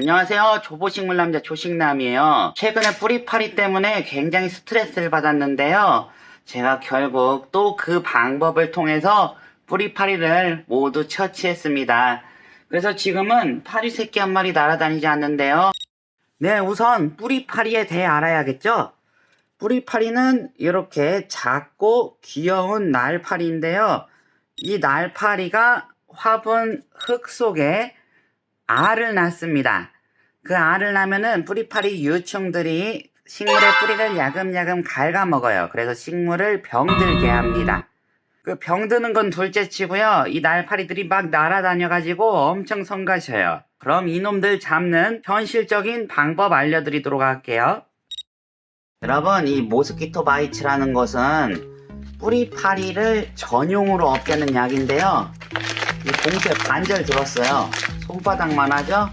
안녕하세요. 조보식물 남자 조식남이에요. 최근에 뿌리파리 때문에 굉장히 스트레스를 받았는데요. 제가 결국 또 그 방법을 통해서 뿌리파리를 모두 처치했습니다. 그래서 지금은 파리 새끼 한 마리 날아다니지 않는데요. 네, 우선 뿌리파리에 대해 알아야겠죠? 뿌리파리는 이렇게 작고 귀여운 날파리인데요. 이 날파리가 화분 흙 속에 알을 낳습니다. 그 알을 낳으면은 뿌리파리 유충들이 식물의 뿌리를 야금야금 갉아먹어요. 그래서 식물을 병들게 합니다. 그 병드는 건 둘째 치고요. 이 날파리들이 막 날아다녀가지고 엄청 성가셔요. 그럼 이놈들 잡는 현실적인 방법 알려드리도록 할게요. 여러분, 이 모스키토 바이츠라는 것은 뿌리파리를 전용으로 없애는 약인데요. 이 봉투에 반절 들었어요. 손바닥만 하죠?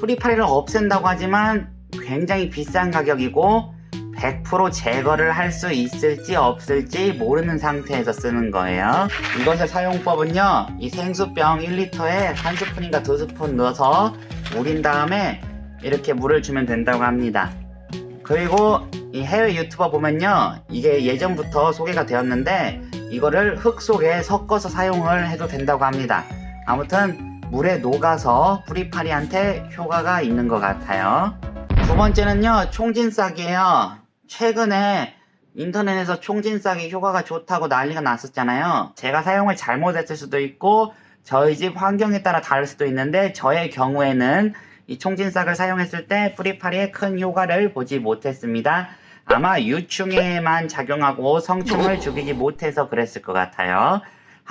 뿌리파리를 없앤다고 하지만 굉장히 비싼 가격이고 100% 제거를 할 수 있을지 없을지 모르는 상태에서 쓰는 거예요. 이것의 사용법은요, 이 생수병 1리터에 한 스푼인가 두 스푼 넣어서 우린 다음에 이렇게 물을 주면 된다고 합니다. 그리고 이 해외 유튜버 보면요, 이게 예전부터 소개가 되었는데 이거를 흙 속에 섞어서 사용을 해도 된다고 합니다. 아무튼 물에 녹아서 뿌리파리한테 효과가 있는 것 같아요. 두 번째는요, 총진싹이에요. 최근에 인터넷에서 총진싹이 효과가 좋다고 난리가 났었잖아요. 제가 사용을 잘못했을 수도 있고, 저희 집 환경에 따라 다를 수도 있는데, 저의 경우에는 이 총진싹을 사용했을 때 뿌리파리에 큰 효과를 보지 못했습니다. 아마 유충에만 작용하고 성충을 죽이지 못해서 그랬을 것 같아요.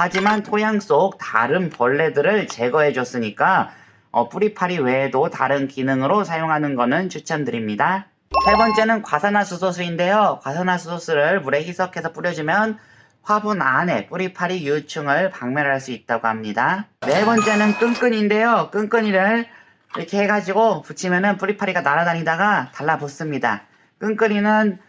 하지만 토양 속 다른 벌레들을 제거해 줬으니까 어, 뿌리파리 외에도 다른 기능으로 사용하는 거는 추천드립니다. 세 번째는 과산화수소수인데요. 과산화수소수를 물에 희석해서 뿌려주면 화분 안에 뿌리파리 유충을 박멸할 수 있다고 합니다. 네 번째는 끈끈인데요. 끈끈이를 이렇게 해가지고 붙이면은 뿌리파리가 날아다니다가 달라붙습니다. 끈끈이는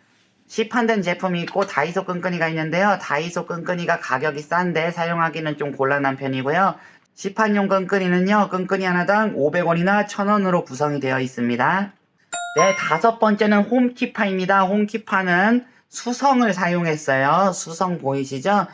시판된 제품이 있고 다이소 끈끈이가 있는데요. 다이소 끈끈이가 가격이 싼데 사용하기는 좀 곤란한 편이고요. 시판용 끈끈이는요. 끈끈이 하나당 500원이나 1000원으로 구성이 되어 있습니다. 네, 다섯 번째는 홈키파입니다. 홈키파는 수성을 사용했어요. 수성 보이시죠?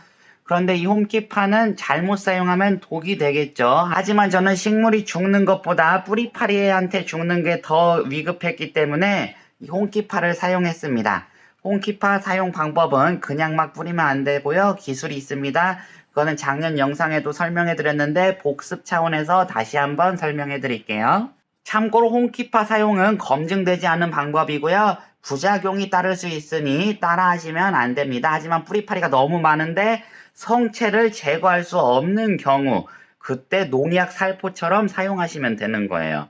그런데 이 홈키파는 잘못 사용하면 독이 되겠죠. 하지만 저는 식물이 죽는 것보다 뿌리파리한테 죽는 게 더 위급했기 때문에 이 홈키파를 사용했습니다. 홈키파 사용 방법은 그냥 막 뿌리면 안 되고요. 기술이 있습니다. 그거는 작년 영상에도 설명해 드렸는데 복습 차원에서 다시 한번 설명해 드릴게요. 참고로 홈키파 사용은 검증되지 않은 방법이고요. 부작용이 따를 수 있으니 따라 하시면 안 됩니다. 하지만 뿌리파리가 너무 많은데 성체를 제거할 수 없는 경우 그때 농약 살포처럼 사용하시면 되는 거예요.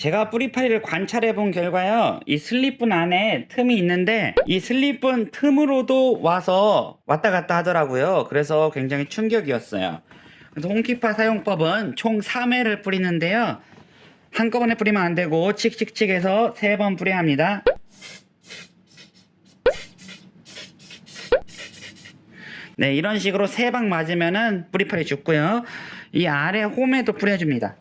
제가 뿌리파리를 관찰해 본 결과요. 이 슬립분 안에 틈이 있는데 이 슬립분 틈으로도 와서 왔다 갔다 하더라고요. 그래서 굉장히 충격이었어요. 그래서 홈키파 사용법은 총 3회를 뿌리는데요. 한꺼번에 뿌리면 안 되고 칙칙칙 해서 3번 뿌려야 합니다. 네, 이런 식으로 세방 맞으면은 뿌리파리 죽고요. 이 아래 홈에도 뿌려줍니다.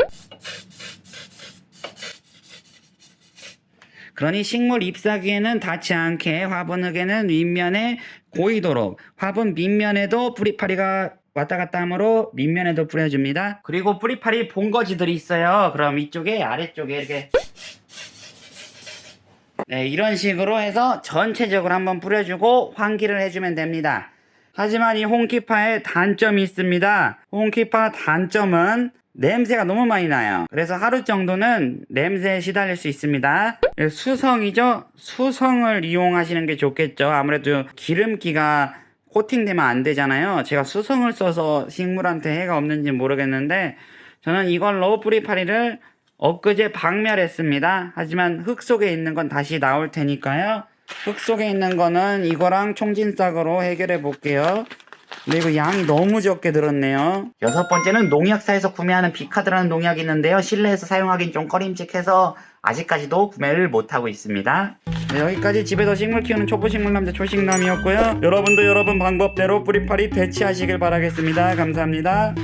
그러니 식물 잎사귀에는 닿지 않게 화분 흙에는 윗면에 고이도록 화분 밑면에도 뿌리파리가 왔다 갔다 하므로 밑면에도 뿌려줍니다. 그리고 뿌리파리 본거지들이 있어요. 그럼 이쪽에 아래쪽에 이렇게 네, 이런 식으로 해서 전체적으로 한번 뿌려주고 환기를 해주면 됩니다. 하지만 이 홈키파의 단점이 있습니다. 홈키파 단점은 냄새가 너무 많이 나요. 그래서 하루 정도는 냄새에 시달릴 수 있습니다. 수성이죠? 수성을 이용하시는 게 좋겠죠. 아무래도 기름기가 코팅되면 안 되잖아요. 제가 수성을 써서 식물한테 해가 없는지 모르겠는데 저는 이걸로 뿌리파리를 엊그제 박멸했습니다. 하지만 흙 속에 있는 건 다시 나올 테니까요. 흙 속에 있는 거는 이거랑 총진싹으로 해결해 볼게요. 근데 이거 양이 너무 적게 들었네요. 여섯 번째는 농약사에서 구매하는 비카드라는 농약이 있는데요. 실내에서 사용하기는 좀 꺼림칙해서 아직까지도 구매를 못하고 있습니다. 네, 여기까지 집에서 식물 키우는 초보식물 남자 초식남이었고요. 여러분도 여러분 방법대로 뿌리파리 대치하시길 바라겠습니다. 감사합니다.